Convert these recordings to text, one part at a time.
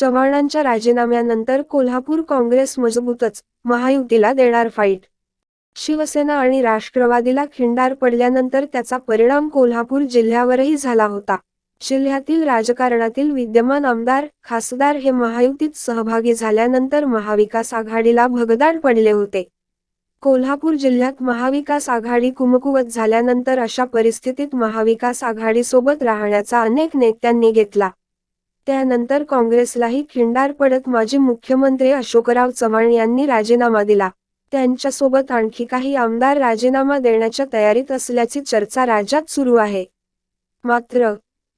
चव्हाणांच्या राजीनाम्यानंतर कोल्हापूर काँग्रेस मजबूतच महायुतीला देणार फाईट शिवसेना आणि राष्ट्रवादीला खिंडार पडल्यानंतर त्याचा परिणाम कोल्हापूर जिल्ह्यावरही झाला होता. जिल्ह्यातील राजकारणातील विद्यमान आमदार खासदार हे महायुतीत सहभागी झाल्यानंतर महाविकास आघाडीला भगदाड पडले होते. कोल्हापूर जिल्ह्यात महाविकास आघाडी कुमकुवत झाल्यानंतर अशा परिस्थितीत महाविकास आघाडीसोबत राहण्याचा अनेक नेत्यांनी घेतला. त्यानंतर काँग्रेसलाही खिंडार पडत माजी मुख्यमंत्री अशोकराव चव्हाण यांनी राजीनामा दिला. त्यांच्यासोबत आणखी काही आमदार राजीनामा देण्याच्या तयारीत असल्याची चर्चा राज्यात सुरू आहे. मात्र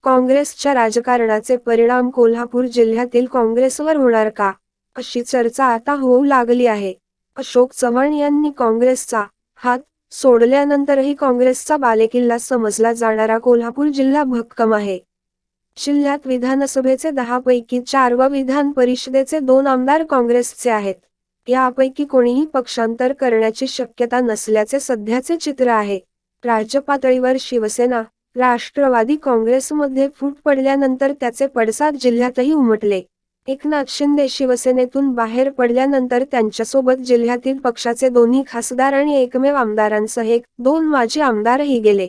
काँग्रेसच्या राजकारणाचे परिणाम कोल्हापूर जिल्ह्यातील काँग्रेसवर होणार का अशी चर्चा आता होऊ लागली आहे. अशोक चव्हाण यांनी काँग्रेसचा हात सोडल्यानंतरही काँग्रेसचा बालेकिल्ला समजला जाणारा कोल्हापूर जिल्हा भक्कम आहे. जिल्ह्यात विधानसभेचे दहापैकी चार व विधान परिषदेचे दोन आमदार काँग्रेसचे आहेत. यापैकी कोणीही पक्षांतर करण्याची शक्यता नसल्याचे सध्याचे चित्र आहे. राज्य पातळीवर शिवसेना राष्ट्रवादी काँग्रेसमध्ये फूट पडल्यानंतर त्याचे पडसाद जिल्ह्यातही उमटले. एकनाथ शिंदे शिवसेनेतून बाहेर पडल्यानंतर त्यांच्यासोबत जिल्ह्यातील पक्षाचे दोन्ही खासदार आणि एकमेव आमदारांसह एक दोन माजी आमदारही गेले.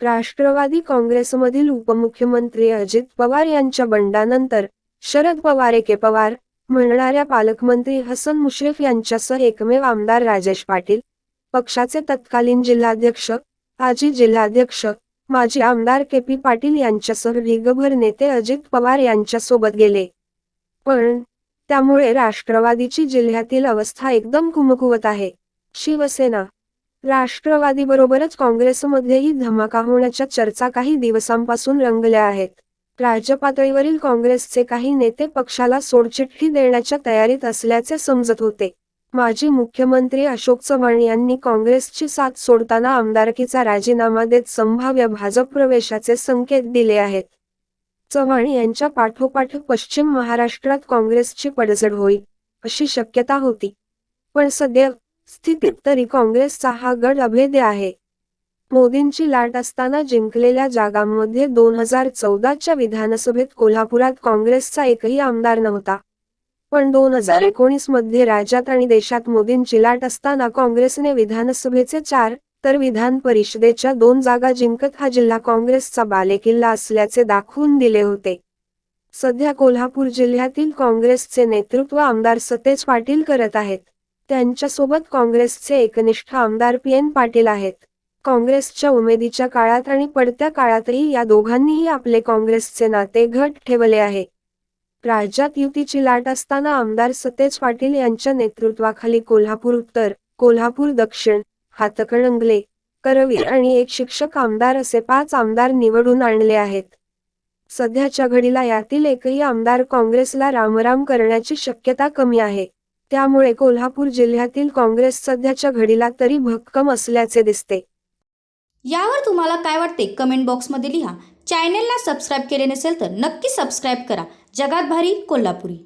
राष्ट्रवादी काँग्रेसमधील उपमुख्यमंत्री अजित पवार यांच्या बंडानंतर शरद पवार एके पवार म्हणणाऱ्या पालकमंत्री हसन मुश्रीफ यांच्यासह एकमेव आमदार राजेश पाटील पक्षाचे तत्कालीन जिल्हाध्यक्ष आजी जिल्हाध्यक्ष माजी आमदार के. पी. पाटील यांच्यासह ढिगभर नेते अजित पवार यांच्यासोबत गेले. पण त्यामुळे राष्ट्रवादीची जिल्ह्यातील अवस्था एकदम कुमकुवत आहे. शिवसेना राष्ट्रवादीबरोबरच काँग्रेसमध्येही धमाका होण्याच्या चर्चा काही दिवसांपासून रंगल्या आहेत. राज्य पातळीवरील काँग्रेसचे काही नेते पक्षाला सोडचिठ्ठी देण्याच्या तयारीत असल्याचे समजत होते. माजी मुख्यमंत्री अशोक चव्हाण यांनी काँग्रेसची साथ सोडताना आमदारकीचा राजीनामा देत संभाव्य भाजप प्रवेशाचे संकेत दिले आहेत. चव्हाण यांच्या पाठोपाठ पश्चिम महाराष्ट्रात काँग्रेसची पडझड होईल अशी शक्यता होती. पण सध्या स्थितीत तरी काँग्रेसचा हा गड अभेद्य आहे. मोदींची लाट असताना जिंकलेल्या जागांमध्ये दोन हजार चौदाच्या विधानसभेत कोल्हापुरात काँग्रेसचा एकही आमदार नव्हता. पण दोन हजार एकोणीसमध्ये राज्यात आणि देशात मोदींची लाट असताना काँग्रेसने विधानसभेचे चार तर विधान परिषदेच्या दोन जागा जिंकत हा जिल्हा काँग्रेसचा बालेकिल्ला असल्याचे दाखवून दिले होते. सध्या कोल्हापूर जिल्ह्यातील काँग्रेसचे नेतृत्व आमदार सतेज पाटील करत आहेत. त्यांच्यासोबत काँग्रेसचे एकनिष्ठ आमदार पी. एन. पाटील आहेत. काँग्रेसच्या उमेदीच्या काळात आणि पडत्या काळातही या दोघांनीही आपले काँग्रेसचे नाते घट ठेवले आहे. राज्यात युतीची लाट असताना आमदार सतेज पाटील यांच्या नेतृत्वाखाली कोल्हापूर उत्तर कोल्हापूर दक्षिण हातकणंगले करवीर आणि एक शिक्षक आमदार असे पाच आमदार निवडून आणले आहेत. सध्याच्या घडीला यातील एकही आमदार काँग्रेसला रामराम करण्याची शक्यता कमी आहे. त्यामुळे कोल्हापूर जिल्ह्यातील काँग्रेस सध्याच्या घडीला तरी भक्कम असल्याचे दिसते. यावर तुम्हाला काय वाटते? कमेंट बॉक्समध्ये लिहा. चॅनेलला सबस्क्राईब केले नसेल तर नक्की सबस्क्राईब करा. जगात भारी कोल्हापुरी.